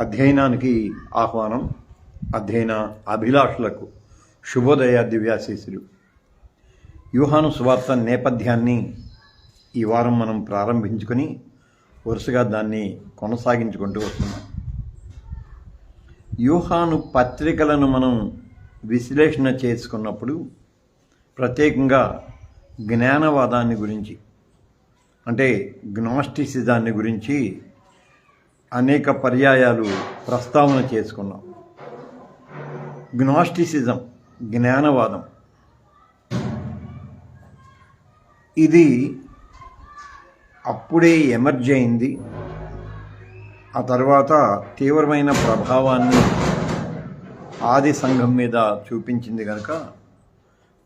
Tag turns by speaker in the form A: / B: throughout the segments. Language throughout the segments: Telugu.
A: అధ్యయనానికి ఆహ్వానం అధ్యయన అభిలాషులకు శుభోదయ దివ్యాశీసులు వ్యూహాను సువార్త నేపథ్యాన్ని ఈ వారం మనం ప్రారంభించుకొని వరుసగా దాన్ని కొనసాగించుకుంటూ వస్తున్నాం. వ్యూహాను పత్రికలను మనం విశ్లేషణ చేసుకున్నప్పుడు ప్రత్యేకంగా జ్ఞానవాదాన్ని గురించి అంటే గ్నాస్టిసిజాన్ని గురించి అనేక పర్యాయాలు ప్రస్తావన చేసుకున్నాం. గ్నాస్టిసిజం జ్ఞానవాదం. ఇది అప్పుడే ఎమర్జ్ అయింది. ఆ తర్వాత తీవ్రమైన ప్రభావాన్ని ఆది సంఘం మీద చూపించింది కనుక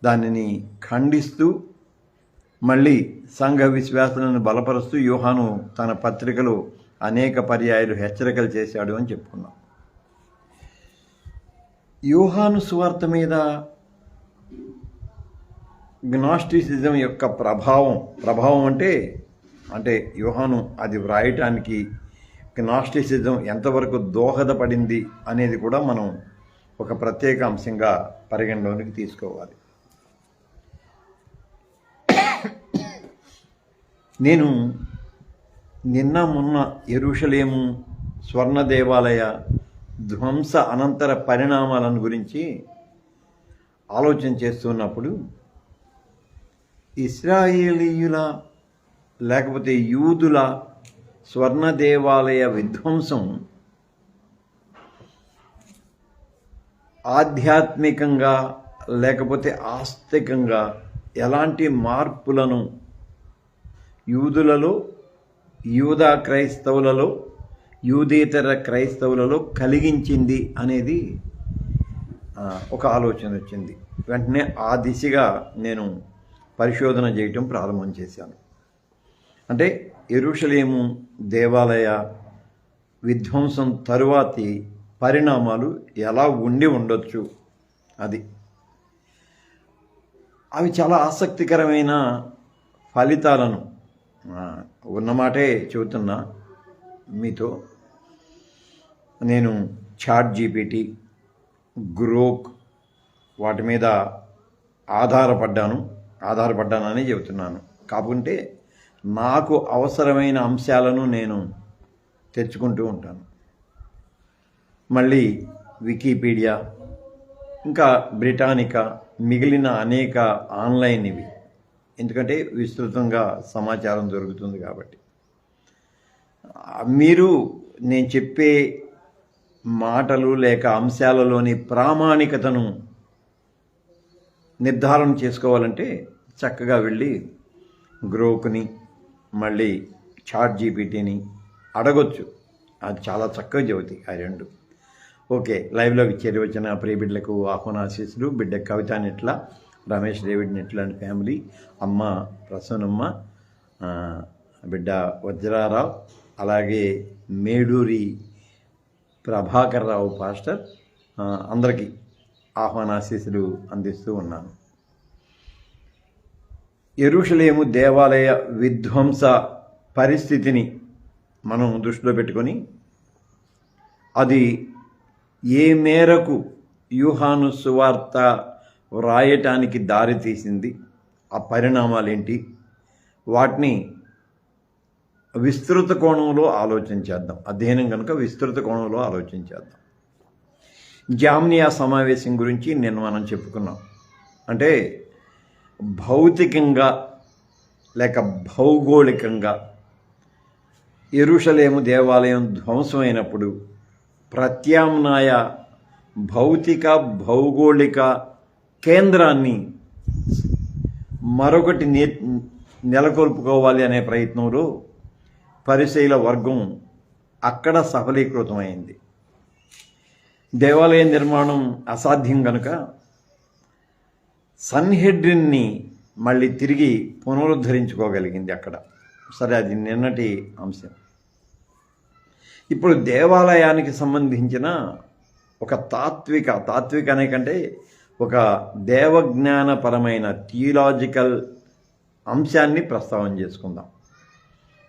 A: దానిని ఖండిస్తూ మళ్ళీ సంఘ విశ్వాసాలను బలపరుస్తూ యూహాను తన పత్రికలో అనేక పర్యాయాలు హెచ్చరికలు చేశాడు అని చెప్పుకున్నాం. యూహాను సువార్త మీద గ్నాస్టిసిజం యొక్క ప్రభావం ప్రభావం అంటే అంటే యూహాను అది వ్రాయటానికి గ్నాస్టిసిజం ఎంతవరకు దోహదపడింది అనేది కూడా మనం ఒక ప్రత్యేక అంశంగా పరిగణలోనికి తీసుకోవాలి. నేను నిన్న మొన్న ఎరుషలేము స్వర్ణ దేవాలయ ధ్వంస అనంతర పరిణామాలను గురించి ఆలోచన చేస్తున్నప్పుడు ఇస్రాయేలీయుల లేకపోతే యూదుల స్వర్ణ దేవాలయ విధ్వంసం ఆధ్యాత్మికంగా లేకపోతే ఆస్తికంగా ఎలాంటి మార్పులను యూదులలో యూదా క్రైస్తవులలో యూదేతర క్రైస్తవులలో కలిగించింది అనేది ఒక ఆలోచన వచ్చింది. వెంటనే ఆ దిశగా నేను పరిశోధన చేయటం ప్రారంభం చేశాను. అంటే ఎరుషలేము దేవాలయ విధ్వంసం తరువాతి పరిణామాలు ఎలా ఉండి ఉండొచ్చు? అది. అవి చాలా ఆసక్తికరమైన ఫలితాలను ఉన్నమాటే చెబుతున్నా మీతో. నేను చాట్ జీపీటీ గ్రోక్ వాటి మీద ఆధారపడ్డాను ఆధారపడ్డానని చెబుతున్నాను. కాకుంటే నాకు అవసరమైన అంశాలను నేను తెచ్చుకుంటూ ఉంటాను. మళ్ళీ వికీపీడియా ఇంకా బ్రిటానికా మిగిలిన అనేక ఆన్లైన్ ఇవి. ఎందుకంటే విస్తృతంగా సమాచారం దొరుకుతుంది కాబట్టి. మీరు నేను చెప్పే మాటలు లేక అంశాలలోని ప్రామాణికతను నిర్ధారణ చేసుకోవాలంటే చక్కగా వెళ్ళి గ్రోక్ని మళ్ళీ చాట్ జీపీటీని అడగొచ్చు. అది చాలా చక్కగా చెబుతాయి ఆ రెండు. ఓకే లైవ్లోకి చేరి వచ్చిన ప్రియ బిడ్డలకు ఆహ్వానాశీస్సులు. బిడ్డ కవిత ఇట్లా రమేష్ డేవిడ్ నెట్లాంటి ఫ్యామిలీ అమ్మ ప్రసన్నమ్మ బిడ్డ వజ్రారావు అలాగే మేడూరి ప్రభాకర్ రావు పాస్టర్ అందరికీ ఆహ్వానాశీసులు అందిస్తూ ఉన్నాను. ఎరుషలేము దేవాలయ విధ్వంస పరిస్థితిని మనం దృష్టిలో పెట్టుకొని అది ఏ మేరకు యూహాను సువార్త వ్రాయటానికి దారి తీసింది. ఆ పరిణామాలేంటి? వాటిని విస్తృత కోణంలో ఆలోచించేద్దాం అధ్యయనం కనుక విస్తృత కోణంలో ఆలోచించేద్దాం జామ్నియా సమావేశం గురించి నేను మనం చెప్పుకున్నాం. అంటే భౌతికంగా లేక భౌగోళికంగా ఎరుషలేము దేవాలయం ధ్వంసమైనప్పుడు ప్రత్యామ్నాయ భౌతిక భౌగోళిక కేంద్రాన్ని మరొకటి నే నెలకొల్పుకోవాలి అనే ప్రయత్నంలో పరిశీల వర్గం అక్కడ సఫలీకృతమైంది. దేవాలయ నిర్మాణం అసాధ్యం కనుక సన్హెడ్రిన్ని మళ్ళీ తిరిగి పునరుద్ధరించుకోగలిగింది అక్కడ. సరే అది నిన్నటి అంశం. ఇప్పుడు దేవాలయానికి సంబంధించిన ఒక తాత్విక తాత్విక అనే కంటే ఒక దేవజ్ఞానపరమైన థియలాజికల్ అంశాన్ని ప్రస్తావన చేసుకుందాం.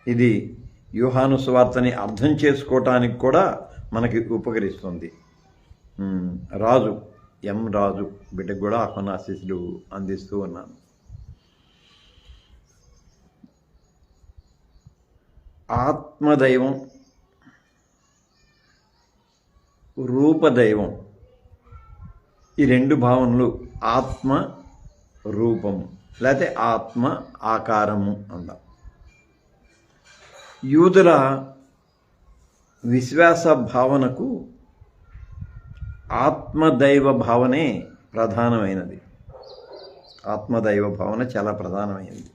A: ఇది వ్యూహానుస్వార్తని అర్థం చేసుకోవటానికి కూడా మనకి ఉపకరిస్తుంది. రాజు ఎం రాజు బిడ్డకు కూడా ఆహ్వానాశీస్సులు అందిస్తూ ఉన్నాను. ఆత్మదైవం రూపదైవం ఈ రెండు భావనలు ఆత్మ రూపము లేకపోతే ఆత్మ ఆకారము అందాం. యూదుల విశ్వాస భావనకు ఆత్మదైవ భావనే ప్రధానమైనది. ఆత్మదైవ భావన చాలా ప్రధానమైనది.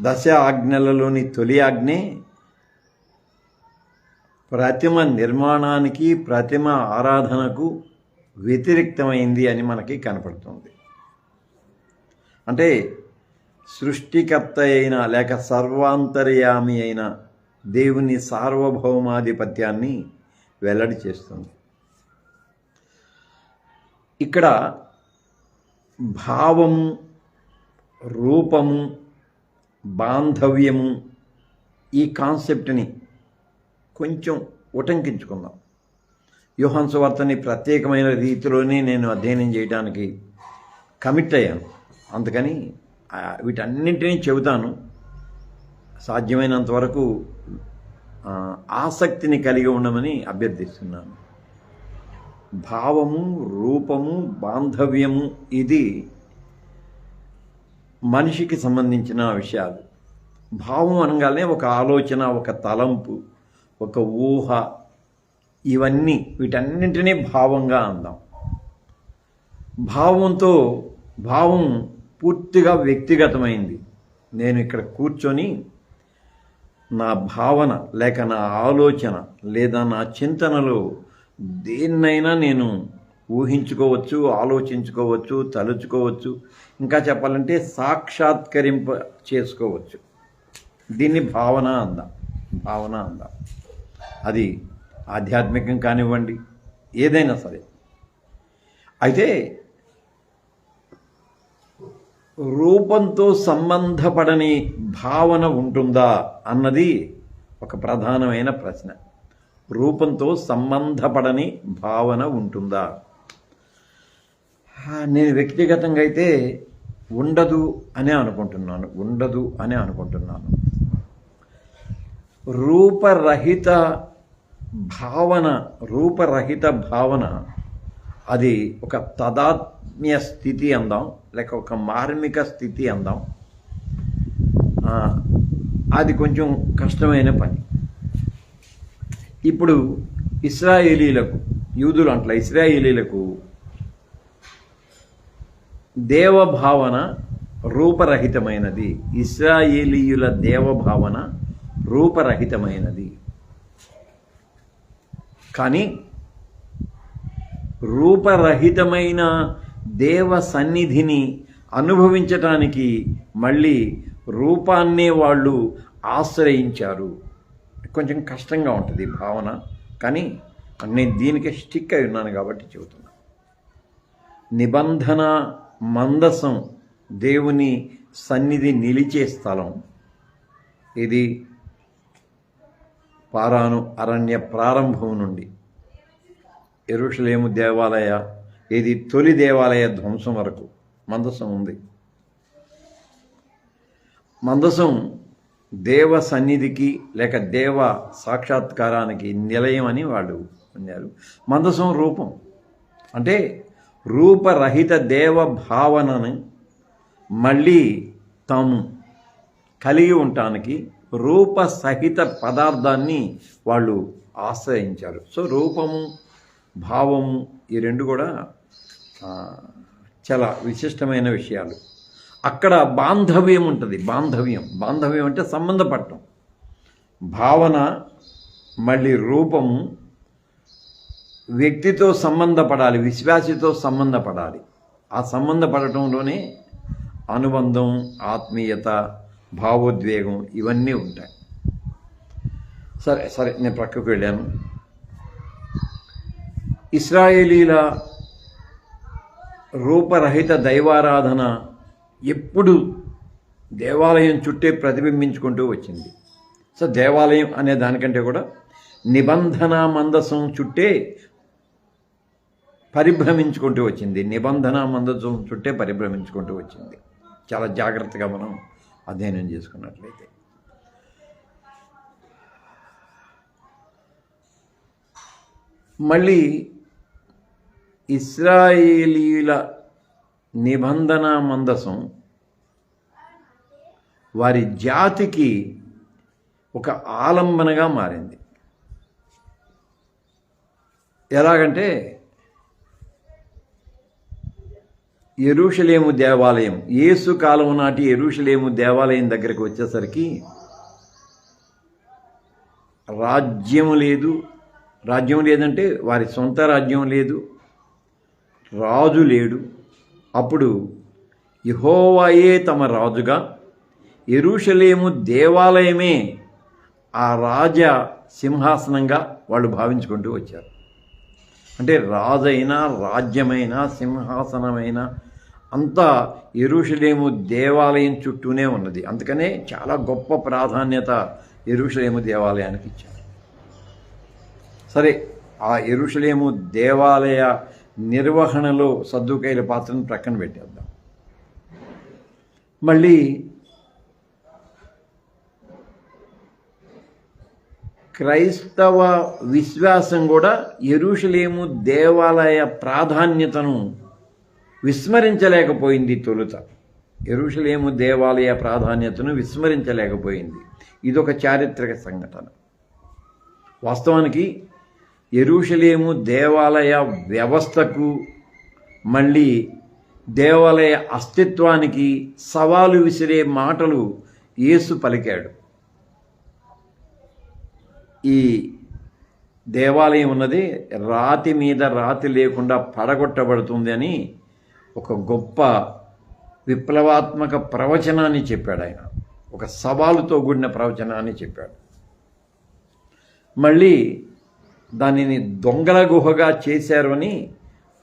A: దశ ఆజ్ఞలలోని తొలి ఆజ్ఞే ప్రతిమ నిర్మాణానికి ప్రతిమ ఆరాధనకు వ్యతిరిక్తమైంది అని మనకి కనపడుతుంది. అంటే సృష్టికర్త అయిన లేక సర్వాంతర్యామి అయిన దేవుని సార్వభౌమాధిపత్యాన్ని వెల్లడి చేస్తుంది. ఇక్కడ భావము రూపము బాంధవ్యము ఈ కాన్సెప్ట్ని కొంచెం ఉటంకించుకుందాం. యోహాన్ వార్తని ప్రత్యేకమైన రీతిలోనే నేను అధ్యయనం చేయడానికి కమిట్ అయ్యాను. అందుకని వీటన్నింటినీ చెబుతాను. సాధ్యమైనంత వరకు ఆసక్తిని కలిగి ఉండమని అభ్యర్థిస్తున్నాను. భావము రూపము బాంధవ్యము ఇది మనిషికి సంబంధించిన విషయాలు. భావం అనగానే ఒక ఆలోచన ఒక తలంపు. ఒక ఊహ. ఇవన్నీ వీటన్నింటినీ భావంగా అందాం. భావంతో భావం పూర్తిగా వ్యక్తిగతమైంది. నేను ఇక్కడ కూర్చొని నా భావన లేక నా ఆలోచన లేదా నా చింతనలో దేన్నైనా నేను ఊహించుకోవచ్చు ఆలోచించుకోవచ్చు తలుచుకోవచ్చు ఇంకా చెప్పాలంటే సాక్షాత్కరింప చేసుకోవచ్చు. దీన్ని భావన అందాం. భావన అందాం. అది ఆధ్యాత్మికం కానివ్వండి ఏదైనా సరే. అయితే రూపంతో సంబంధపడని భావన ఉంటుందా అన్నది ఒక ప్రధానమైన ప్రశ్న. రూపంతో సంబంధపడని భావన ఉంటుందా? నేను వ్యక్తిగతంగా అయితే ఉండదు అనే అనుకుంటున్నాను ఉండదు అనే అనుకుంటున్నాను. రూపరహిత భావన రూపరహిత భావన. అది ఒక తదాత్మ్య స్థితి అందాం లేక ఒక మార్మిక స్థితి అందాం. అది కొంచెం కష్టమైన పని. ఇప్పుడు ఇస్రాయేలీలకు యూదులు అంట్ల ఇస్రాయేలీలకు దేవభావన రూపరహితమైనది. ఇస్రాయేలీయుల దేవభావన రూపరహితమైనది. కానీ రూపరహితమైన దేవ సన్నిధిని అనుభవించటానికి మళ్ళీ రూపాన్నే వాళ్ళు ఆశ్రయించారు. కొంచెం కష్టంగా ఉంటుంది భావన కానీ నేను దీనికి స్టిక్ అయి ఉన్నాను కాబట్టి చెబుతున్నా. నిబంధన మందసం దేవుని సన్నిధి నిలిచే స్థలం. ఇది పారాను అరణ్య ప్రారంభం నుండి. ఎరుషలేము దేవాలయ ఇది తొలి దేవాలయ ధ్వంసం వరకు మందసం ఉంది. మందసం దేవ సన్నిధికి లేక దేవ సాక్షాత్కారానికి నిలయం అని వాళ్ళు అన్నారు. మందసం రూపం. అంటే రూపరహిత దేవ భావనను మళ్ళీ తాము కలిగి ఉండటానికి రూప సహిత పదార్థాన్ని వాళ్ళు ఆశ్రయించారు. సో రూపము భావము ఈ రెండు కూడా చాలా విశిష్టమైన విషయాలు. అక్కడ బాంధవ్యం ఉంటుంది బాంధవ్యం. బాంధవ్యం అంటే సంబంధపడటం భావన మళ్ళీ రూపము వ్యక్తితో సంబంధపడాలి విశ్వాసితో సంబంధపడాలి. ఆ సంబంధపడటంలోనే అనుబంధం ఆత్మీయత భావోద్వేగం ఇవన్నీ ఉంటాయి. సరే సరే నేను ప్రక్కకు వెళ్ళాను. ఇస్రాయేలీల రూపరహిత దైవారాధన ఎప్పుడు దేవాలయం చుట్టే ప్రతిబింబించుకుంటూ వచ్చింది. సో దేవాలయం అనే దానికంటే కూడా నిబంధన మందసం చుట్టే పరిభ్రమించుకుంటూ వచ్చింది. నిబంధన మందసం చుట్టే పరిభ్రమించుకుంటూ వచ్చింది. చాలా జాగ్రత్తగా మనం అధ్యయనం చేసుకున్నట్లయితే. మళ్ళీ ఇస్రాయేలీల నిబంధన మందసం వారి జాతికి ఒక ఆలంబనగా మారింది. ఎలాగంటే ఎరుషలేము దేవాలయం. యేసు కాలం నాటి ఎరుషలేము దేవాలయం దగ్గరికి వచ్చేసరికి రాజ్యం లేదు. రాజ్యం లేదంటే వారి సొంత రాజ్యం లేదు. రాజు లేడు. అప్పుడు యహోవాయే తమ రాజుగా ఎరుషలేము దేవాలయమే ఆ రాజ సింహాసనంగా వాళ్ళు భావించుకుంటూ వచ్చారు. అంటే రాజైనా రాజ్యమైన సింహాసనమైన అంతా ఎరుషలేము దేవాలయం చుట్టూనే ఉన్నది. అందుకనే చాలా గొప్ప ప్రాధాన్యత ఎరుషలేము దేవాలయానికి ఇచ్చారు. సరే ఆ ఎరుషలేము దేవాలయ నిర్వహణలో సద్దుకైల పాత్రను ప్రక్కన పెట్టేద్దాం. మళ్ళీ క్రైస్తవ విశ్వాసం కూడా ఎరుషలేము దేవాలయ ప్రాధాన్యతను విస్మరించలేకపోయింది తొలుత. ఎరుషలేము దేవాలయ ప్రాధాన్యతను విస్మరించలేకపోయింది. ఇదొక చారిత్రక సంఘటన. వాస్తవానికి ఎరుషలేము దేవాలయ వ్యవస్థకు మళ్ళీ దేవాలయ అస్తిత్వానికి సవాలు విసిరే మాటలు యేసు పలికాడు. ఈ దేవాలయం ఉన్నది రాతి మీద రాతి లేకుండా పడగొట్టబడుతుంది అని ఒక గొప్ప విప్లవాత్మక ప్రవచనాన్ని చెప్పాడు ఆయన. ఒక సవాలుతో కూడిన ప్రవచనాన్ని చెప్పాడు. మళ్ళీ దానిని దొంగల గుహగా చేశారు అని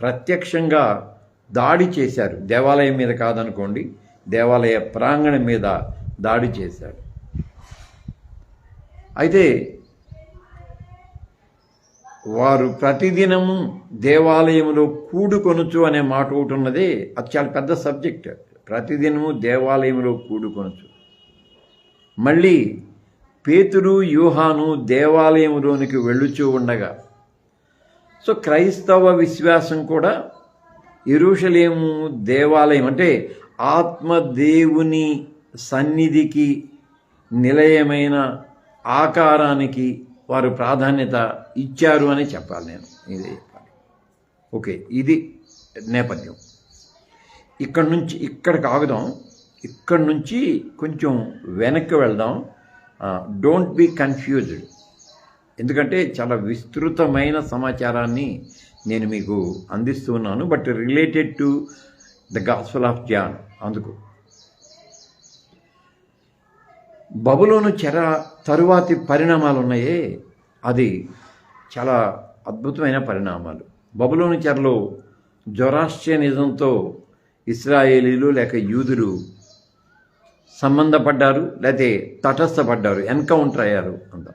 A: ప్రత్యక్షంగా దాడి చేశారు. దేవాలయం మీద కాదనుకోండి దేవాలయ ప్రాంగణం మీద దాడి చేశాడు. అయితే వారు ప్రతిదినము దేవాలయంలో కూడుకొనుచు అనే మాట ఒకటి ఉన్నది. అది చాలా పెద్ద సబ్జెక్ట్. ప్రతిదినము దేవాలయంలో కూడుకొనుచు. మళ్ళీ పేతురు యూహాను దేవాలయంలోనికి వెళ్ళుచూ ఉండగా సో క్రైస్తవ విశ్వాసం కూడా ఎరుషలేము దేవాలయం అంటే ఆత్మదేవుని సన్నిధికి నిలయమైన ఆకారానికి వారు ప్రాధాన్యత ఇచ్చారు అని చెప్పాలి నేను. ఇదే చెప్పాలి. ఓకే ఇది నేపథ్యం. ఇక్కడ నుంచి ఇక్కడికి ఆగుదాం. ఇక్కడ నుంచి కొంచెం వెనక్కి వెళ్దాం. డోంట్ బీ కన్ఫ్యూజ్డ్ ఎందుకంటే చాలా విస్తృతమైన సమాచారాన్ని నేను మీకు అందిస్తున్నాను but related to the gospel of John అందుకు బబులోను చెర తరువాతి పరిణామాలు ఉన్నాయే అది చాలా అద్భుతమైన పరిణామాలు. బబులోను చెరలో జొరాస్ట్రియనిజంతో ఇస్రాయేలీలు లేక యూదులు సంబంధపడ్డారు లేకపోతే తటస్థపడ్డారు ఎన్కౌంటర్ అయ్యారు అంత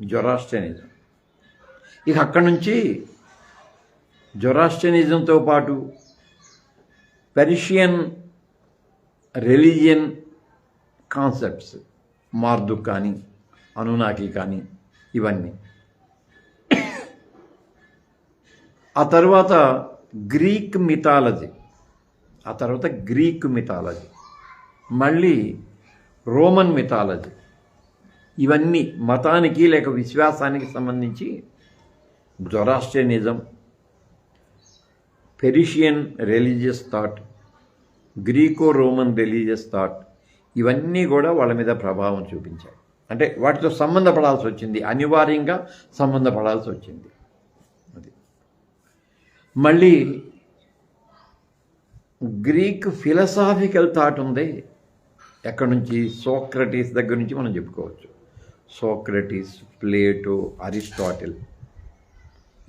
A: జొరాస్ట్రియనిజం ఇక అక్కడి నుంచి జొరాస్ట్రియనిజంతో పాటు పెర్షియన్ రిలీజియన్ కాన్సెప్ట్స్ మార్దుక్ కానీ అనునాకి కానీ ఇవన్నీ. ఆ తర్వాత గ్రీక్ మిథాలజీ. ఆ తర్వాత గ్రీక్ మిథాలజీ. మళ్ళీ రోమన్ మిథాలజీ. ఇవన్నీ మతానికి లేక విశ్వాసానికి సంబంధించి Zoroastrianism Persian religious thought Greco Roman religious thought ఇవన్నీ కూడా వాళ్ళ మీద ప్రభావం చూపించాయి. అంటే వాటితో సంబంధపడాల్సి వచ్చింది. అనివార్యంగా సంబంధపడాల్సి వచ్చింది. అది. మళ్ళీ గ్రీక్ ఫిలసాఫికల్ థాట్ ఉంది. ఎక్కడి నుంచి? సోక్రటీస్ దగ్గర నుంచి మనం చెప్పుకోవచ్చు. Socrates Plato Aristotle.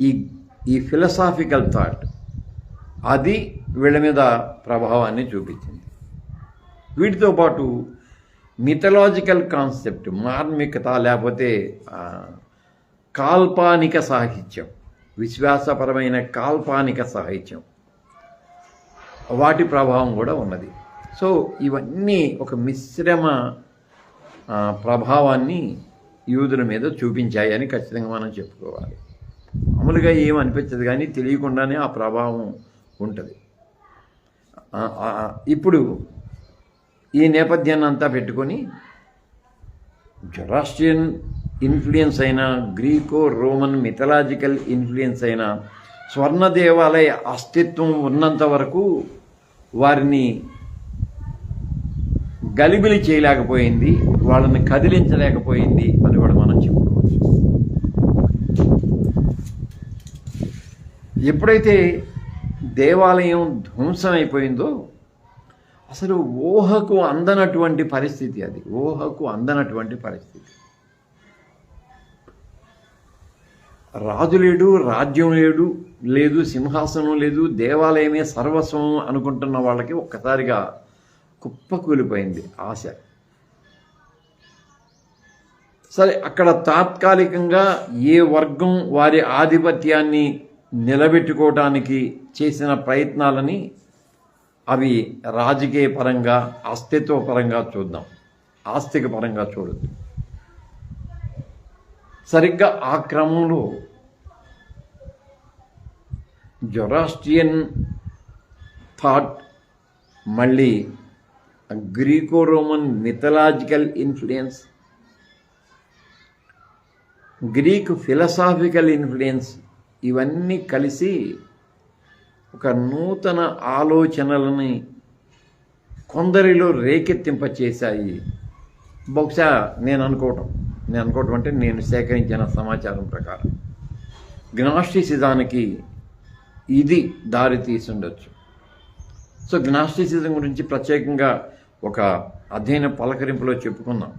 A: ఈ ఈ ఫిలసాఫికల్ థాట్ అది వీళ్ళ మీద ప్రభావాన్ని చూపించింది. వీటితో పాటు మిథలాజికల్ కాన్సెప్ట్ మార్మికత లేకపోతే కాల్పానిక సాహిత్యం విశ్వాసపరమైన కాల్పానిక సాహిత్యం. వాటి ప్రభావం కూడా ఉన్నది. సో ఇవన్నీ ఒక మిశ్రమ ప్రభావాన్ని యూదుల మీద చూపించాయని ఖచ్చితంగా మనం చెప్పుకోవాలి. మామూలుగా ఏం అనిపించదు కానీ తెలియకుండానే ఆ ప్రభావం ఉంటుంది. ఇప్పుడు ఈ నేపథ్యాన్ని అంతా పెట్టుకొని జొరాస్ట్రియన్ ఇన్ఫ్లుయెన్స్ అయిన గ్రీకో రోమన్ మిథలాజికల్ ఇన్ఫ్లుయెన్స్ అయిన స్వర్ణ దేవాలయ అస్తిత్వం ఉన్నంత వరకు వారిని గలిబిలి చేయలేకపోయింది వాళ్ళని కదిలించలేకపోయింది అని కూడా మనం చెప్పుకోవచ్చు. ఎప్పుడైతే దేవాలయం ధ్వంసం అయిపోయిందో అసలు ఊహకు అందనటువంటి పరిస్థితి అది. ఊహకు అందనటువంటి పరిస్థితి. రాజు లేడు రాజ్యం లేడు లేదు సింహాసనం లేదు దేవాలయమే సర్వస్వం అనుకుంటున్న వాళ్ళకి ఒక్కసారిగా కుప్పకూలిపోయింది ఆశ. సరే అక్కడ తాత్కాలికంగా ఏ వర్గం వారి ఆధిపత్యాన్ని నిలబెట్టుకోవటానికి చేసిన ప్రయత్నాలని అవి రాజకీయ పరంగా అస్తిత్వ పరంగా చూద్దాం. ఆస్తిక పరంగా చూడద్దు. సరిగ్గా ఆ క్రమంలో జొరాస్ట్రియన్ థాట్ మళ్ళీ Greco Roman mythological influence Greek philosophical influence ఇవన్నీ కలిసి ఒక నూతన ఆలోచనలని కొందరిలో రేకెత్తింపచేశాయి. బహుశా నేను అనుకోవటం నేను అనుకోవటం అంటే నేను సేకరించిన సమాచారం ప్రకారం. గ్నాస్టిసిజానికి ఇది దారి తీసుండొచ్చు. సో గ్నాస్టిసిజం గురించి ప్రత్యేకంగా ఒక అధ్యయన పలకరింపులో చెప్పుకుందాం.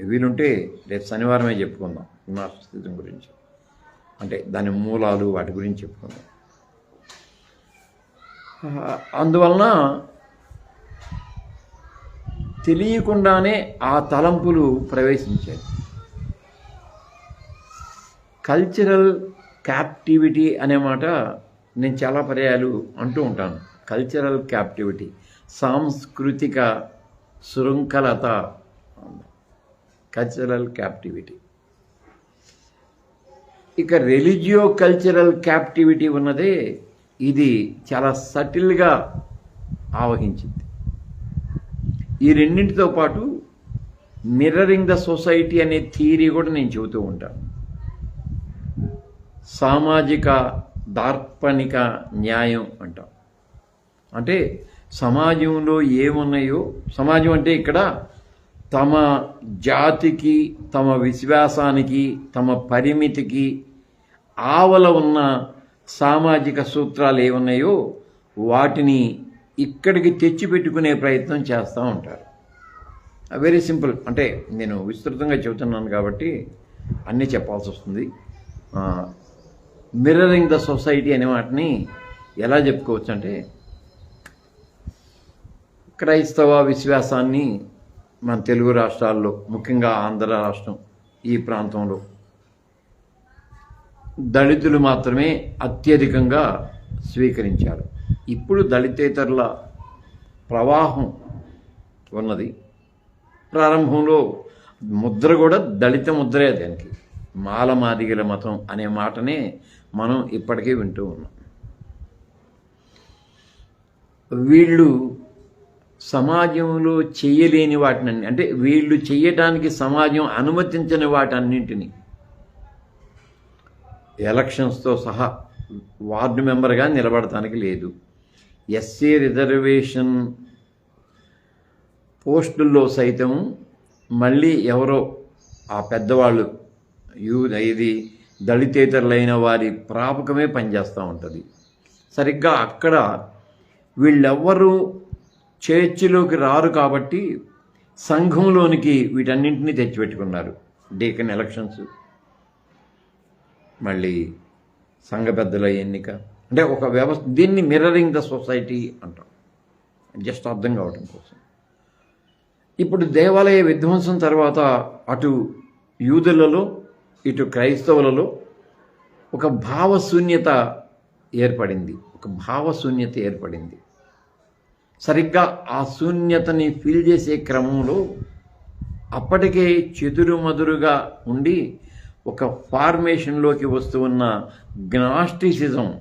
A: వీలుంటే రేపు శనివారమే చెప్పుకుందాం గ్నాస్టిసిజం గురించి. అంటే దాని మూలాలు వాటి గురించి చెప్పుకుందాం. అందువలన తెలియకుండానే ఆ తలంపులు ప్రవేశించాయి. కల్చరల్ క్యాప్టివిటీ అనే మాట నేను చాలా పర్యాయాలు అంటూ ఉంటాను. కల్చరల్ క్యాప్టివిటీ సాంస్కృతిక శృంఖలత. కల్చరల్ క్యాప్టివిటీ ఇక రెలిజియో కల్చరల్ క్యాప్టివిటీ ఉన్నదే ఇది చాలా సటిల్గా ఆవహించింది. ఈ రెండింటితో పాటు మిర్రరింగ్ ద సొసైటీ అనే థియరీ కూడా నేను చెబుతూ ఉంటాను. సామాజిక దార్పణిక న్యాయం అంటాం. అంటే సమాజంలో ఏమున్నాయో సమాజం అంటే ఇక్కడ తమ జాతికి తమ విశ్వాసానికి తమ పరిమితికి ఆవల ఉన్న సామాజిక సూత్రాలు ఏమున్నాయో వాటిని ఇక్కడికి తెచ్చిపెట్టుకునే ప్రయత్నం చేస్తూ ఉంటారు. వెరీ సింపుల్ అంటే నేను విస్తృతంగా చెబుతున్నాను కాబట్టి అన్నీ చెప్పాల్సి వస్తుంది. మిర్రరింగ్ ద సొసైటీ అనే వాటిని ఎలా చెప్పుకోవచ్చు అంటే క్రైస్తవ విశ్వాసాన్ని మన తెలుగు రాష్ట్రాల్లో ముఖ్యంగా ఆంధ్ర రాష్ట్రం ఈ ప్రాంతంలో దళితులు మాత్రమే అత్యధికంగా స్వీకరించారు. ఇప్పుడు దళితేతరుల ప్రవాహం ఉన్నది. ప్రారంభంలో ముద్ర కూడా దళిత ముద్రే దానికి. మాల మాదిగల మతం అనే మాటనే మనం ఇప్పటికీ వింటూ ఉన్నాం. వీళ్ళు సమాజంలో చేయలేని వాటిని అంటే వీళ్ళు చేయటానికి సమాజం అనుమతించని వాటన్నింటినీ ఎలక్షన్స్తో సహా వార్డు మెంబర్గా నిలబడటానికి లేదు. ఎస్సీ రిజర్వేషన్ పోస్టుల్లో సైతం మళ్ళీ ఎవరో ఆ పెద్దవాళ్ళు యూ ఇది దళితేతరులైన వారి ప్రాపకమే పనిచేస్తూ ఉంటుంది. సరిగ్గా అక్కడ వీళ్ళెవ్వరూ చర్చిలోకి రారు కాబట్టి సంఘంలోనికి వీటన్నింటినీ తెచ్చిపెట్టుకున్నారు. డేకన్ ఎలక్షన్స్ మళ్ళీ సంఘ పెద్దల ఎన్నిక. అంటే ఒక వ్యవస్థ దీన్ని మిర్రరింగ్ ద సొసైటీ అంటాం. జస్ట్ అర్థం కావటం కోసం. ఇప్పుడు దేవాలయ విధ్వంసం తర్వాత అటు యూదులలో ఇటు క్రైస్తవులలో ఒక భావశూన్యత ఏర్పడింది. ఒక భావశూన్యత ఏర్పడింది. సరిగ్గా ఆ శూన్యతని ఫీల్ చేసే క్రమంలో అప్పటికే చెదురుమదురుగా ఉండి ఒక ఫార్మేషన్లోకి వస్తూ ఉన్న గ్నాస్టిసిజం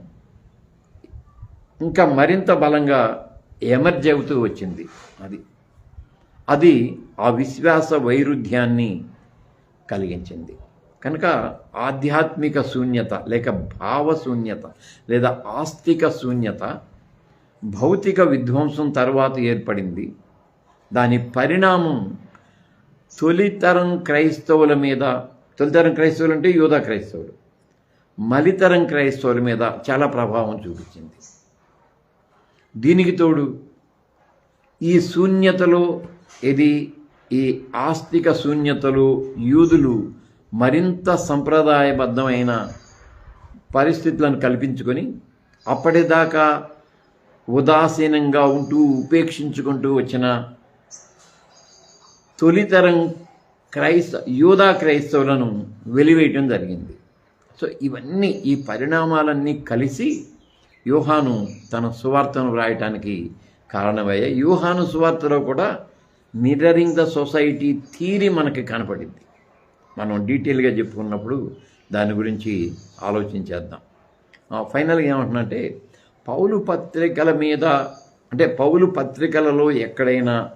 A: ఇంకా మరింత బలంగా ఎమర్జ్ అవుతూ వచ్చింది. అది అది ఆ విశ్వాస వైరుధ్యాన్ని కలిగించింది. కనుక ఆధ్యాత్మిక శూన్యత లేక భావశూన్యత లేదా ఆస్తిక శూన్యత భౌతిక విధ్వంసం తర్వాత ఏర్పడింది. దాని పరిణామం తొలితరం క్రైస్తవుల మీద తొలితరం క్రైస్తవులు అంటే యూదా క్రైస్తవులు. మలితరం క్రైస్తవుల మీద చాలా ప్రభావం చూపించింది. దీనికి తోడు ఈ శూన్యతలో ఇది ఈ ఆస్తిక శూన్యతలో యూదులు మరింత సంప్రదాయబద్ధమైన పరిస్థితులను కల్పించుకొని అప్పటిదాకా ఉదాసీనంగా ఉంటూ ఉపేక్షించుకుంటూ వచ్చిన తొలితరం క్రైస్త యూదా క్రైస్తవులను వెలివేయటం జరిగింది. సో ఇవన్నీ ఈ పరిణామాలన్నీ కలిసి యూహాను తన సువార్తను వ్రాయటానికి కారణమయ్యాయి. యూహాను సువార్తలో కూడా మిర్రరింగ్ ద సొసైటీ థీరీ మనకి కనపడింది. మనం డీటెయిల్గా చెప్పుకున్నప్పుడు దాని గురించి ఆలోచించేద్దాం. ఆ, ఫైనల్గా ఏమంటున్నంటే పౌలు పత్రికల మీద అంటే పౌలు పత్రికలలో ఎక్కడైనా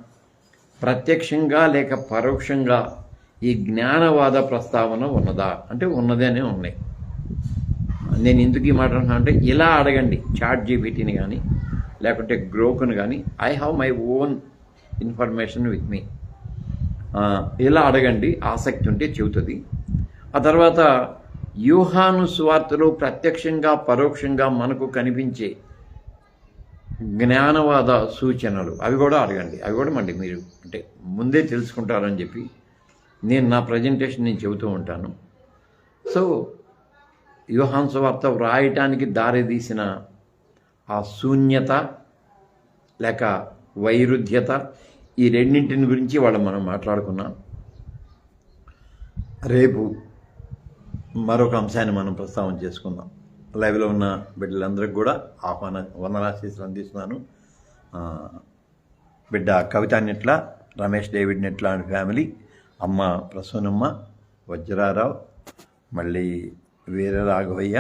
A: ప్రత్యక్షంగా లేక పరోక్షంగా ఈ జ్ఞానవాద ప్రస్తావన ఉన్నదా? అంటే ఉన్నదనే ఉన్నాయి. నేను ఎందుకు ఈ మాట అంటే ఇలా అడగండి చాట్ జీబీటీని కానీ లేకుంటే గ్రోకును కానీ I have my own information with me ఇలా అడగండి ఆసక్తి ఉంటే చెబుతుంది. ఆ తర్వాత యూహాను ప్రత్యక్షంగా పరోక్షంగా మనకు కనిపించే జ్ఞానవాద సూచనలు అవి కూడా అడగండి. అవి కూడా మళ్ళీ మీరు అంటే ముందే తెలుసుకుంటారని చెప్పి నేను నా ప్రజెంటేషన్ నేను చెబుతూ ఉంటాను. సో యోహాన్ సువార్త వ్రాయటానికి దారితీసిన ఆ శూన్యత లేక వైరుధ్యత ఈ రెండింటిని గురించి వాళ్ళు మనం మాట్లాడుకున్నాం. రేపు మరొక అంశాన్ని మనం ప్రస్తావన చేసుకుందాం. లైవ్లో ఉన్న బిడ్డలందరికీ కూడా ఆహ్వాన వందనాశీస్సులు అందిస్తున్నాను. ఆ, బిడ్డ Kavitha Netla Ramesh David Netla and family అమ్మ ప్రసూనమ్మ వజ్రారావు మళ్ళీ వీర రాఘవయ్య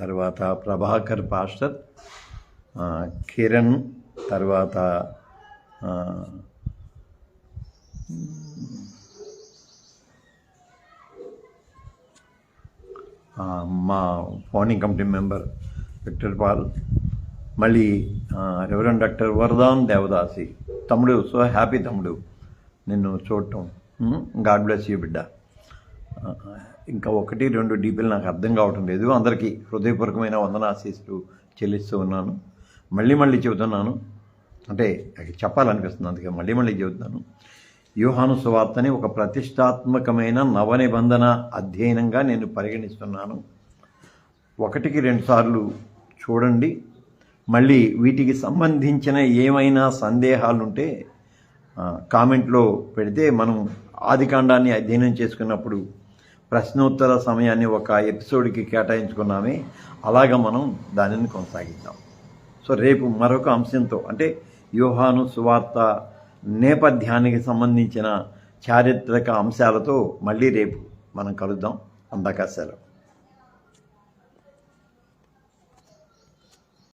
A: తర్వాత ప్రభాకర్ పాస్టర్ కిరణ్ తర్వాత మా phoning committee member Victor Paul మళ్ళీ రెవరెండ్ డాక్టర్ వరదాన్ దేవదాసి. తమ్ముడు సో హ్యాపీ తమ్ముడు. నిన్ను చూడటం. గాడ్ బ్లెస్ యూ బిడ్డ. ఇంకా ఒకటి రెండు డీపీలు నాకు అర్థం కావటం లేదు. అందరికీ హృదయపూర్వకమైన వందనాశీస్సులు చెల్లిస్తూ ఉన్నాను. మళ్ళీ మళ్ళీ చెబుతున్నాను. అంటే అది చెప్పాలనిపిస్తుంది అందుకే మళ్ళీ మళ్ళీ చెబుతున్నాను. వ్యూహాను సువార్తని ఒక ప్రతిష్టాత్మకమైన నవ నిబంధన అధ్యయనంగా నేను పరిగణిస్తున్నాను. ఒకటికి రెండు సార్లు చూడండి. మళ్ళీ వీటికి సంబంధించిన ఏమైనా సందేహాలుంటే కామెంట్లో పెడితే మనం ఆదికాండాన్ని అధ్యయనం చేసుకున్నప్పుడు ప్రశ్నోత్తర సమయాన్ని ఒక ఎపిసోడ్కి కేటాయించుకున్నామే. అలాగ మనం దానిని కొనసాగిద్దాం. సో రేపు మరొక అంశంతో అంటే యోహాను సువార్త నేపథ్యానికి సంబంధించిన చారిత్రక అంశాలతో మళ్ళీ రేపు మనం కలుద్దాం. అందాక సెలవు.